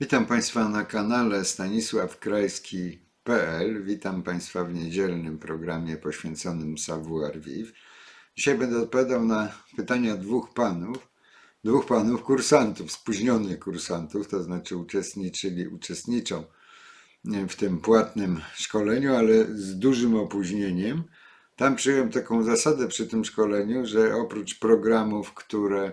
Witam Państwa na kanale stanisławkrajski.pl. Witam Państwa w niedzielnym programie poświęconym Savoir Vivre. Dzisiaj będę odpowiadał na pytania dwóch panów, dwóch panów kursantów, spóźnionych kursantów, to znaczy uczestniczyli, uczestniczą w tym płatnym szkoleniu, ale z dużym opóźnieniem. Tam przyjąłem taką zasadę przy tym szkoleniu, że oprócz programów, które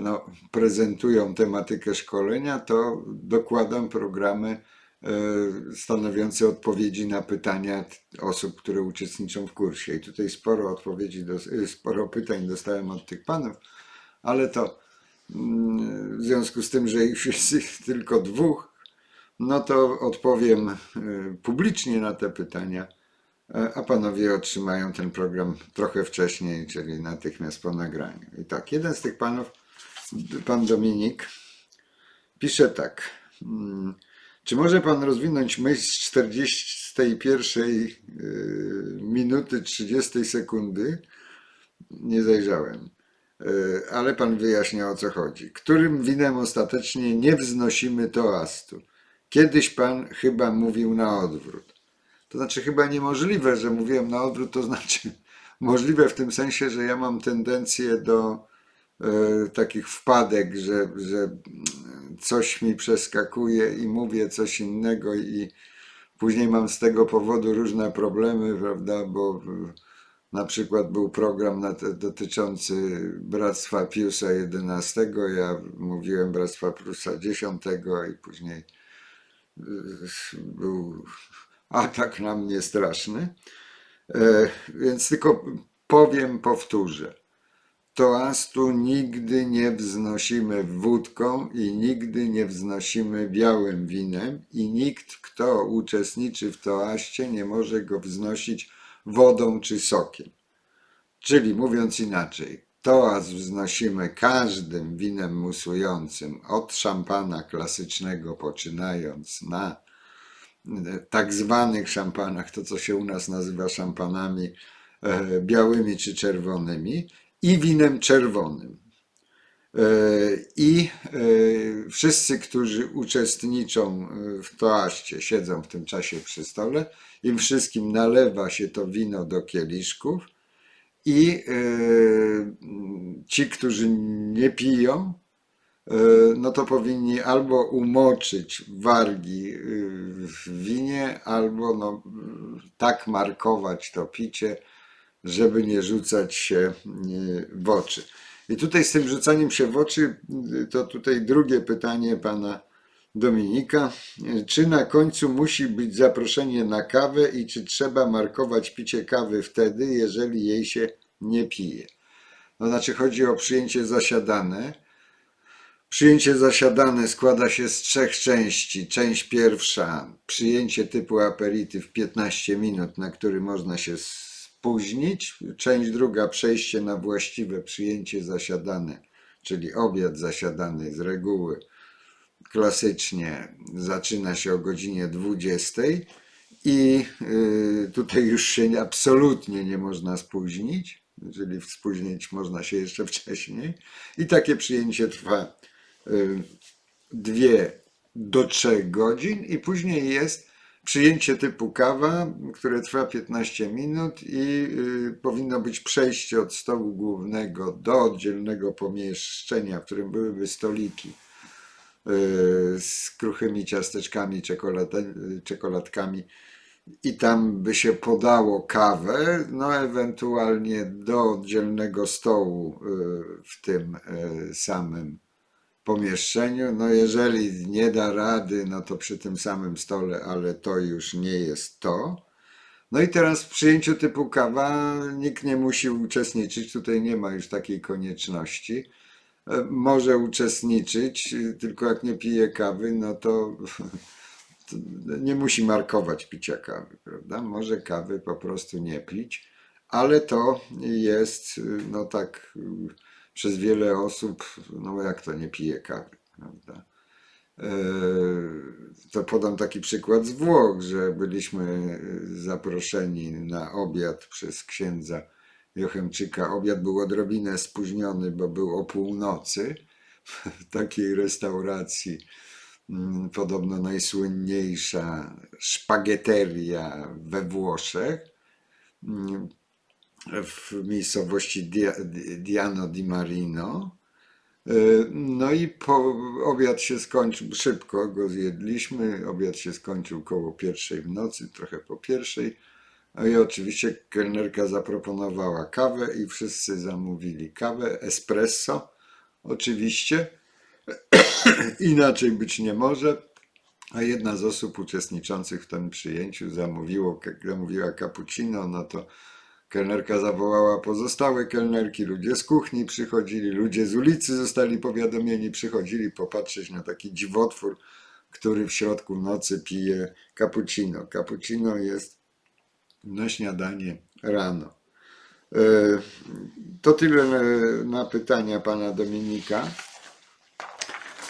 no, prezentują tematykę szkolenia, to dokładam programy e, stanowiące odpowiedzi na pytania osób, które uczestniczą w kursie. I tutaj sporo odpowiedzi, e, sporo pytań dostałem od tych panów, ale to mm, w związku z tym, że już jest tylko dwóch, no to odpowiem e, publicznie na te pytania, e, a panowie otrzymają ten program trochę wcześniej, czyli natychmiast po nagraniu. I tak, jeden z tych panów, pan Dominik, pisze tak. mm, Czy może pan rozwinąć myśl z 41 y, minuty 30 sekundy? Nie zajrzałem. Y, Ale pan wyjaśnia o co chodzi. Którym winem ostatecznie nie wznosimy toastu? Kiedyś pan chyba mówił na odwrót. To znaczy chyba niemożliwe, że mówiłem na odwrót, to znaczy możliwe w tym sensie, że ja mam tendencję do takich wpadek, że, że coś mi przeskakuje i mówię coś innego i później mam z tego powodu różne problemy, prawda, bo e, na przykład był program dotyczący Bractwa Piusa XI, ja mówiłem Bractwa Piusa X i później e, był atak na mnie straszny. E, Więc tylko powiem, powtórzę. Toastu nigdy nie wznosimy wódką i nigdy nie wznosimy białym winem i nikt, kto uczestniczy w toaście, nie może go wznosić wodą czy sokiem. Czyli mówiąc inaczej, toast wznosimy każdym winem musującym, od szampana klasycznego poczynając na tak zwanych szampanach, to co się u nas nazywa szampanami e, białymi czy czerwonymi i winem czerwonym. E, I e, wszyscy, którzy uczestniczą e, w toaście, siedzą w tym czasie przy stole, im wszystkim nalewa się to wino do kieliszków i ci, którzy nie piją, no to powinni albo umoczyć wargi w winie, albo no, tak markować to picie, żeby nie rzucać się y, w oczy. I tutaj z tym rzucaniem się w oczy, y, to tutaj drugie pytanie pana Dominika. Y, Czy na końcu musi być zaproszenie na kawę i czy trzeba markować picie kawy wtedy, jeżeli jej się nie pije? To znaczy chodzi o przyjęcie zasiadane. Przyjęcie zasiadane składa się z trzech części. Część pierwsza, przyjęcie typu aperityw 15 minut, na który można się spóźnić. Część druga, przejście na właściwe przyjęcie zasiadane, czyli obiad zasiadany z reguły klasycznie zaczyna się o godzinie 20 i y, tutaj już się absolutnie nie można spóźnić, czyli spóźnić można się jeszcze wcześniej. I takie przyjęcie trwa y, dwie do trzech godzin i później jest przyjęcie typu kawa, które trwa 15 minut i y, powinno być przejście od stołu głównego do oddzielnego pomieszczenia, w którym byłyby stoliki y, z kruchymi ciasteczkami, czekolade- czekoladkami. I tam by się podało kawę, no ewentualnie do oddzielnego stołu y, w tym y, samym pomieszczeniu. No jeżeli nie da rady, no to przy tym samym stole, ale to już nie jest to. No i teraz w przyjęciu typu kawa nikt nie musi uczestniczyć, tutaj nie ma już takiej konieczności. E, Może uczestniczyć, tylko jak nie pije kawy, no to, to nie musi markować picia kawy, prawda? Może kawy po prostu nie pić, ale to jest, no tak, przez wiele osób, no jak to nie pije kawy, prawda? E, To podam taki przykład z Włoch, że byliśmy e, zaproszeni na obiad przez księdza Jochemczyka. Obiad był odrobinę spóźniony, bo był o północy w takiej restauracji mm, podobno najsłynniejsza szpagieteria we Włoszech, mm, w miejscowości Dia- Diano di Marino. E, No i po, obiad się skończył, szybko go zjedliśmy, obiad się skończył koło pierwszej w nocy, trochę po pierwszej. No i oczywiście kelnerka zaproponowała kawę i wszyscy zamówili kawę, espresso oczywiście. Inaczej być nie może. A jedna z osób uczestniczących w tym przyjęciu zamówiło, zamówiła cappuccino, no to kelnerka zawołała pozostałe kelnerki, ludzie z kuchni przychodzili, ludzie z ulicy zostali powiadomieni, przychodzili popatrzeć na taki dziwotwór, który w środku nocy pije cappuccino. Cappuccino jest na śniadanie rano. E, To tyle e, na pytania pana Dominika.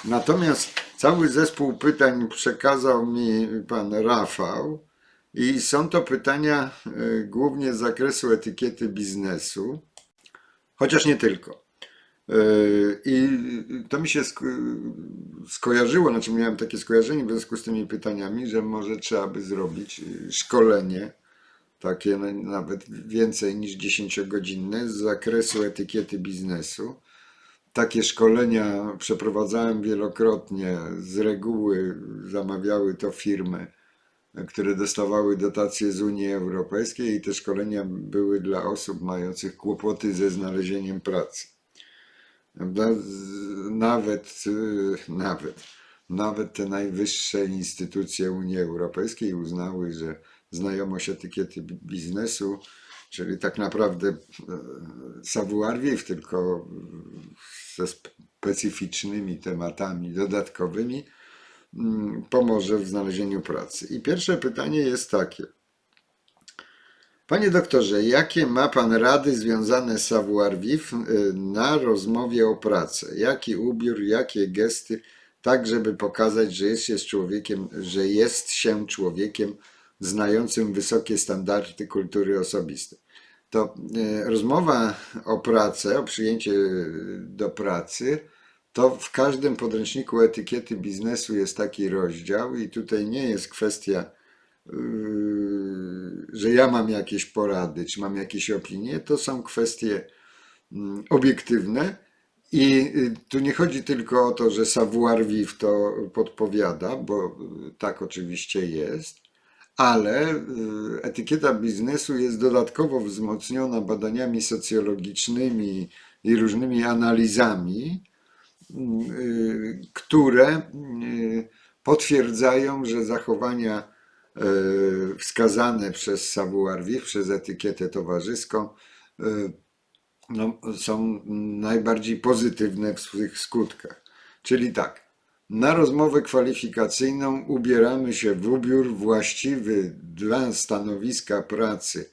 Natomiast cały zespół pytań przekazał mi pan Rafał i są to pytania e, głównie z zakresu etykiety biznesu, chociaż nie tylko. E, I to mi się sk- skojarzyło, znaczy miałem takie skojarzenie w związku z tymi pytaniami, że może trzeba by zrobić e, szkolenie, takie na- nawet więcej niż 10-godzinne z zakresu etykiety biznesu. Takie szkolenia przeprowadzałem wielokrotnie. Z reguły zamawiały to firmy, które dostawały dotacje z Unii Europejskiej, i te szkolenia były dla osób mających kłopoty ze znalezieniem pracy. Nawet, nawet, nawet te najwyższe instytucje Unii Europejskiej uznały, że znajomość etykiety bi- biznesu, czyli tak naprawdę e, savoir vivre, tylko ze specyficznymi tematami dodatkowymi, pomoże w znalezieniu pracy. I pierwsze pytanie jest takie. Panie doktorze, jakie ma Pan rady związane z savoir vivre y, na rozmowie o pracę? Jaki ubiór, jakie gesty, tak żeby pokazać, że jest się człowiekiem, że jest się człowiekiem znającym wysokie standardy kultury osobistej? To y, rozmowa o pracę, o przyjęcie do pracy, to w każdym podręczniku etykiety biznesu jest taki rozdział i tutaj nie jest kwestia Yy, że ja mam jakieś porady, czy mam jakieś opinie, to są kwestie mm, obiektywne i y, tu nie chodzi tylko o to, że savoir vivre to podpowiada, bo y, tak oczywiście jest, ale y, etykieta biznesu jest dodatkowo wzmocniona badaniami socjologicznymi i różnymi analizami, które y, potwierdzają, że zachowania e, wskazane przez savoir przez etykietę towarzyską, no, są najbardziej pozytywne w swych skutkach. Czyli tak, na rozmowę kwalifikacyjną ubieramy się w ubiór właściwy dla stanowiska pracy,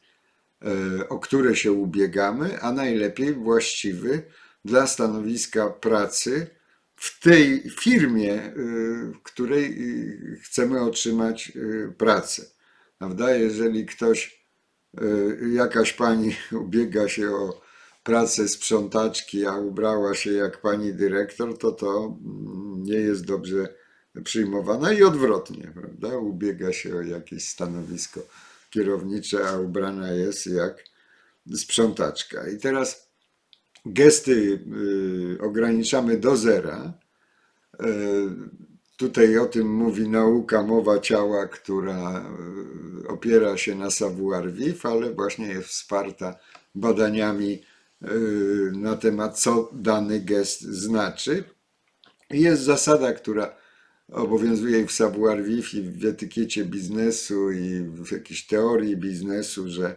o które się ubiegamy, a najlepiej właściwy dla stanowiska pracy w tej firmie, y, w której y, chcemy otrzymać y, pracę. Prawda? Jeżeli ktoś, jakaś pani ubiega się o pracę sprzątaczki, a ubrała się jak pani dyrektor, to to mm, nie jest dobrze przyjmowana i odwrotnie, prawda? Ubiega się o jakieś stanowisko kierownicze, a ubrana jest jak sprzątaczka. I teraz gesty y, ograniczamy do zera. Y, Tutaj o tym mówi nauka mowa ciała, która y, opiera się na savoir vivre, ale właśnie jest wsparta badaniami na temat, co dany gest znaczy. Jest zasada, która obowiązuje w savoir vivre, i w etykiecie biznesu, i w jakiejś teorii biznesu, że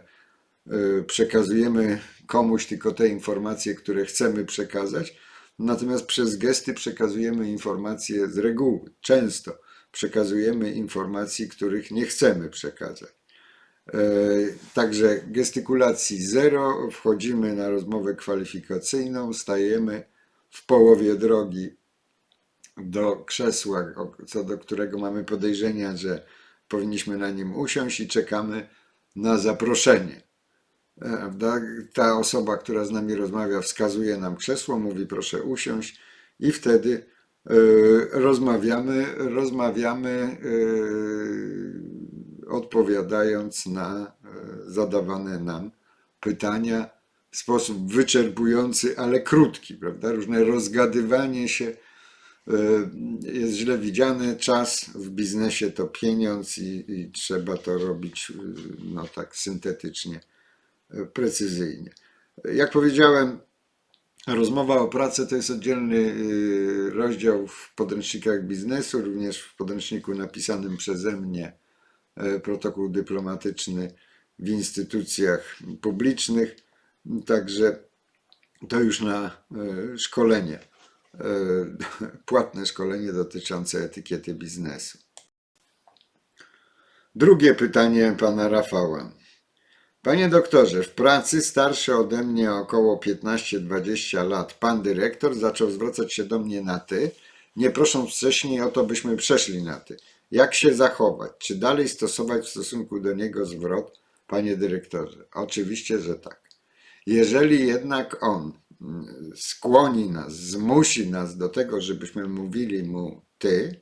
przekazujemy komuś tylko te informacje, które chcemy przekazać, natomiast przez gesty przekazujemy informacje z reguły. Często przekazujemy informacji, których nie chcemy przekazać. E, Także gestykulacji zero, wchodzimy na rozmowę kwalifikacyjną, stajemy w połowie drogi do krzesła, co do którego mamy podejrzenia, że powinniśmy na nim usiąść i czekamy na zaproszenie. E, Prawda? Ta osoba, która z nami rozmawia, wskazuje nam krzesło, mówi proszę usiąść i wtedy rozmawiamy, rozmawiamy e, odpowiadając na e, zadawane nam pytania w sposób wyczerpujący, ale krótki, prawda? Różne rozgadywanie się e, jest źle widziane. Czas w biznesie to pieniądz i, i trzeba to robić e, no tak syntetycznie, e, precyzyjnie. Jak powiedziałem, rozmowa o pracy to jest oddzielny y, rozdział w podręcznikach biznesu, również w podręczniku napisanym przeze mnie e, protokół dyplomatyczny w instytucjach publicznych. Także to już na e, szkolenie, płatne szkolenie dotyczące etykiety biznesu. Drugie pytanie pana Rafała. Panie doktorze, w pracy starszy ode mnie około 15-20 lat pan dyrektor zaczął zwracać się do mnie na ty, nie prosząc wcześniej o to, byśmy przeszli na ty. Jak się zachować? Czy dalej stosować w stosunku do niego zwrot, panie dyrektorze? Oczywiście, że tak. Jeżeli jednak on mm, skłoni nas, zmusi nas do tego, żebyśmy mówili mu ty,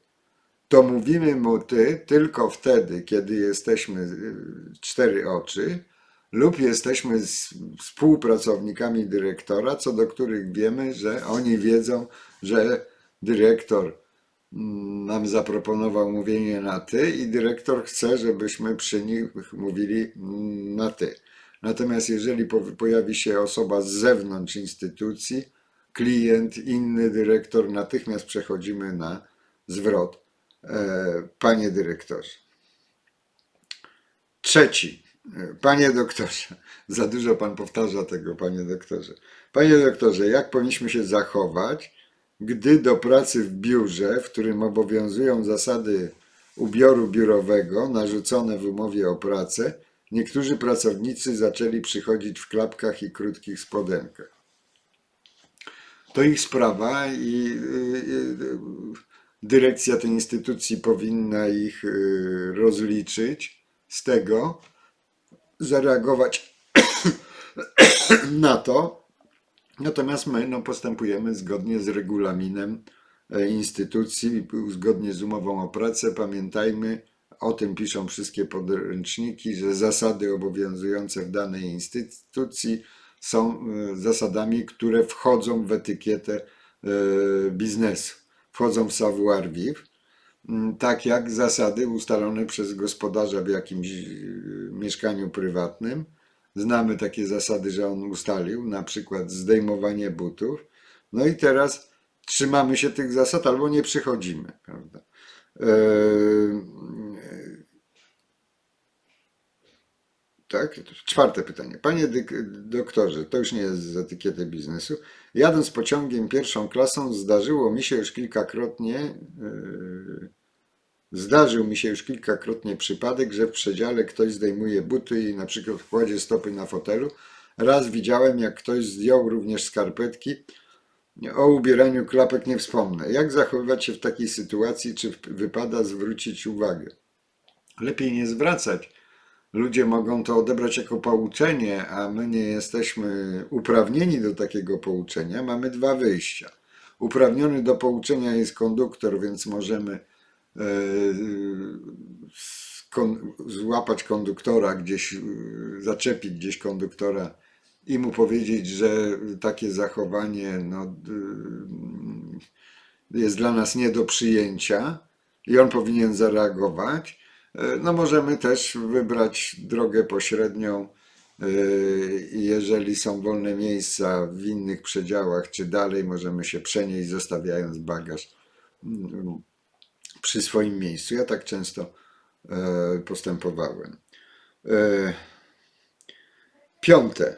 to mówimy mu ty tylko wtedy, kiedy jesteśmy y, cztery oczy lub jesteśmy współpracownikami dyrektora, co do których wiemy, że oni wiedzą, że dyrektor mm, nam zaproponował mówienie na ty i dyrektor chce, żebyśmy przy nich mówili mm, na ty. Natomiast jeżeli po- pojawi się osoba z zewnątrz instytucji, klient, inny dyrektor, natychmiast przechodzimy na zwrot. E, Panie dyrektorze. Trzeci. Panie doktorze, za dużo pan powtarza tego, panie doktorze. Panie doktorze, jak powinniśmy się zachować, gdy do pracy w biurze, w którym obowiązują zasady ubioru biurowego narzucone w umowie o pracę, niektórzy pracownicy zaczęli przychodzić w klapkach i krótkich spodenkach? To ich sprawa i y, y, dyrekcja tej instytucji powinna ich y, rozliczyć z tego, zareagować na to. Natomiast my no, postępujemy zgodnie z regulaminem e, instytucji, zgodnie z umową o pracę. Pamiętajmy, o tym piszą wszystkie podręczniki, że zasady obowiązujące w danej instytucji są e, zasadami, które wchodzą w etykietę e, biznesu, wchodzą w savoir vivre tak jak zasady ustalone przez gospodarza w jakimś y, mieszkaniu prywatnym. Znamy takie zasady, że on ustalił, na przykład zdejmowanie butów. No i teraz trzymamy się tych zasad albo nie przychodzimy, prawda? Eee, tak, czwarte pytanie. Panie doktorze, to już nie jest z etykiety biznesu. Jadąc pociągiem pierwszą klasą, zdarzyło mi się już kilkakrotnie, yy, zdarzył mi się już kilkakrotnie przypadek, że w przedziale ktoś zdejmuje buty i na przykład kładzie stopy na fotelu. Raz widziałem, jak ktoś zdjął również skarpetki. O ubieraniu klapek nie wspomnę. Jak zachowywać się w takiej sytuacji? Czy wypada zwrócić uwagę? Lepiej nie zwracać. Ludzie mogą to odebrać jako pouczenie, a my nie jesteśmy uprawnieni do takiego pouczenia. Mamy dwa wyjścia. Uprawniony do pouczenia jest konduktor, więc możemy e, złapać konduktora gdzieś, e, zaczepić gdzieś konduktora i mu powiedzieć, że takie zachowanie no, d- jest dla nas nie do przyjęcia i on powinien zareagować. E, No możemy też wybrać drogę pośrednią, e, jeżeli są wolne miejsca w innych przedziałach, czy dalej możemy się przenieść, zostawiając bagaż mm, przy swoim miejscu. Ja tak często e, postępowałem. Piąte.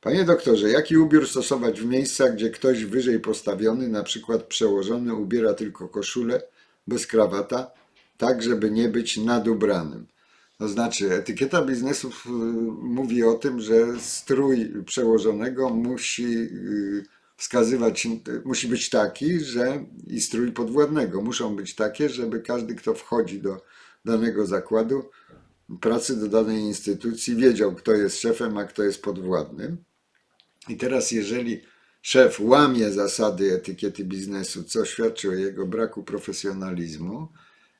Panie doktorze, jaki ubiór stosować w miejscach, gdzie ktoś wyżej postawiony, na przykład przełożony, ubiera tylko koszulę bez krawata, tak żeby nie być nadubranym? To znaczy, etykieta biznesu y, mówi o tym, że strój przełożonego musi y, wskazywać, musi być taki, że i strój podwładnego muszą być takie, żeby każdy, kto wchodzi do danego zakładu pracy, do danej instytucji, wiedział, kto jest szefem, a kto jest podwładnym. I teraz, jeżeli szef łamie zasady etykiety biznesu, co świadczy o jego braku profesjonalizmu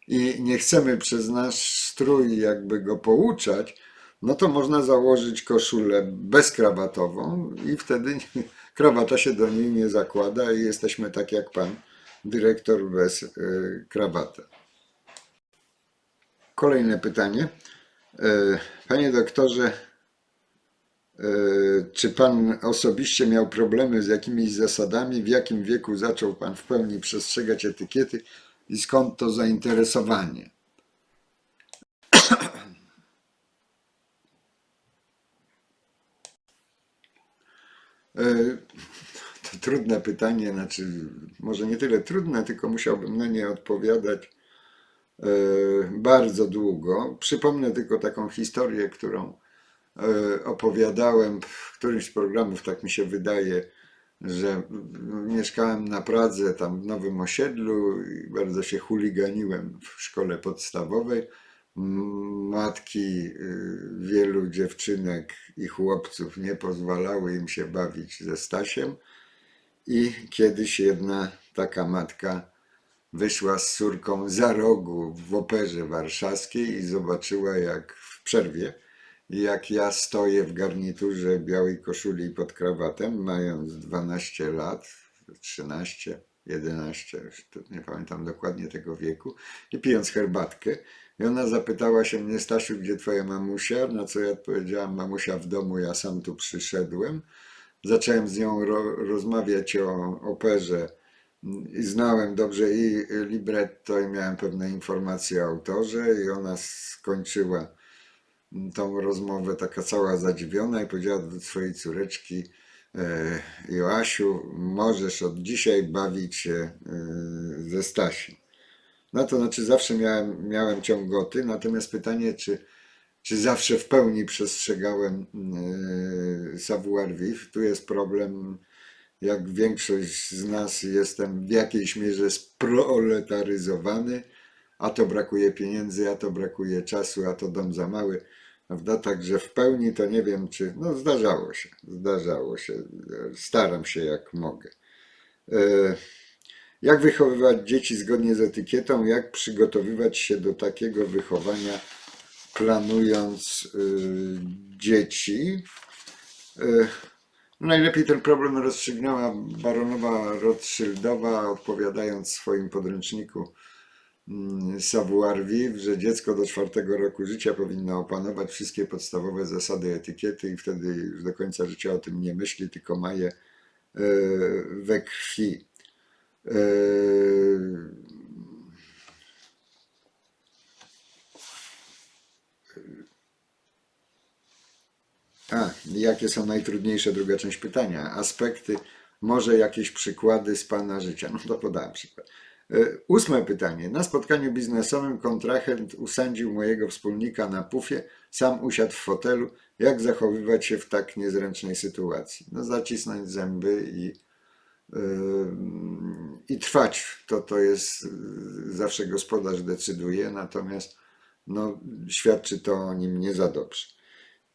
i nie chcemy przez nasz strój jakby go pouczać, no to można założyć koszulę bezkrawatową i wtedy krawata się do niej nie zakłada i jesteśmy tak jak pan dyrektor bez y, krawaty. Kolejne pytanie. E, Panie doktorze, e, czy pan osobiście miał problemy z jakimiś zasadami? W jakim wieku zaczął pan w pełni przestrzegać etykiety i skąd to zainteresowanie? E, To trudne pytanie, znaczy może nie tyle trudne, tylko musiałbym na nie odpowiadać e, bardzo długo. Przypomnę tylko taką historię, którą e, opowiadałem w którymś z programów, tak mi się wydaje, że mieszkałem na Pradze, tam w Nowym Osiedlu i bardzo się chuliganiłem w szkole podstawowej. Matki y, wielu dziewczynek i chłopców nie pozwalały im się bawić ze Stasiem i kiedyś jedna taka matka wyszła z córką za rogu w operze warszawskiej i zobaczyła jak w przerwie, jak ja stoję w garniturze białej koszuli pod krawatem, mając 12 lat, 13, 11, już nie pamiętam dokładnie tego wieku, i pijąc herbatkę. I ona zapytała się mnie, Stasiu, gdzie twoja mamusia? Na co ja odpowiedziałam, mamusia w domu, ja sam tu przyszedłem. Zacząłem z nią ro, rozmawiać o operze i znałem dobrze i libretto i miałem pewne informacje o autorze i ona skończyła tą rozmowę taka cała zadziwiona i powiedziała do swojej córeczki e, Joasiu, możesz od dzisiaj bawić się e, ze Stasiem. No to znaczy zawsze miałem, miałem ciągoty, natomiast pytanie, czy, czy zawsze w pełni przestrzegałem e, savoir vivre, tu jest problem, jak większość z nas jestem w jakiejś mierze sproletaryzowany, a to brakuje pieniędzy, a to brakuje czasu, a to dom za mały, prawda? Także w pełni to nie wiem, czy, no zdarzało się, zdarzało się, staram się jak mogę. E, Jak wychowywać dzieci zgodnie z etykietą? Jak przygotowywać się do takiego wychowania, planując y, dzieci? Y, Najlepiej ten problem rozstrzygnęła baronowa Rothschildowa, odpowiadając w swoim podręczniku mm, Savoir Vivre, że dziecko do czwartego roku życia powinno opanować wszystkie podstawowe zasady etykiety i wtedy już do końca życia o tym nie myśli, tylko ma je e, we krwi. E, A, jakie są najtrudniejsze, druga część pytania. Aspekty, może jakieś przykłady z Pana życia. No to podałem przykład. E, Ósme pytanie. Na spotkaniu biznesowym kontrahent usądził mojego wspólnika na pufie, sam usiadł w fotelu. Jak zachowywać się w tak niezręcznej sytuacji? No zacisnąć zęby i, yy, i trwać. To, to jest yy, zawsze gospodarz decyduje, natomiast no, świadczy to o nim nie za dobrze.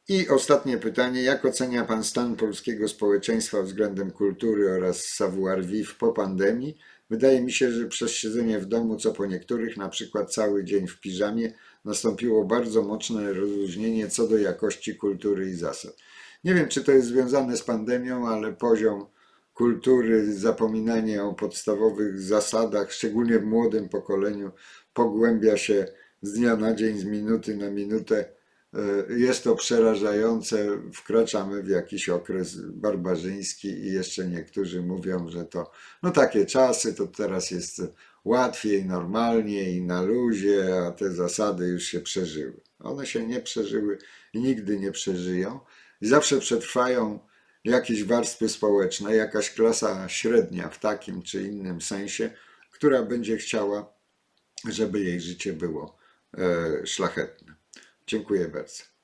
I ostatnie pytanie. Jak ocenia Pan stan polskiego społeczeństwa względem kultury oraz savoir vivre po pandemii? Wydaje mi się, że przez siedzenie w domu, co po niektórych, na przykład cały dzień w piżamie, nastąpiło bardzo mocne rozluźnienie co do jakości kultury i zasad. Nie wiem, czy to jest związane z pandemią, ale poziom kultury, zapominanie o podstawowych zasadach, szczególnie w młodym pokoleniu, pogłębia się z dnia na dzień, z minuty na minutę. E, Jest to przerażające. Wkraczamy w jakiś okres barbarzyński i jeszcze niektórzy mówią, że to no takie czasy, to teraz jest łatwiej, normalniej na luzie, a te zasady już się przeżyły. One się nie przeżyły i nigdy nie przeżyją. I zawsze przetrwają jakieś warstwy społeczne, jakaś klasa średnia w takim czy innym sensie, która będzie chciała, żeby jej życie było e, szlachetne. Dziękuję bardzo.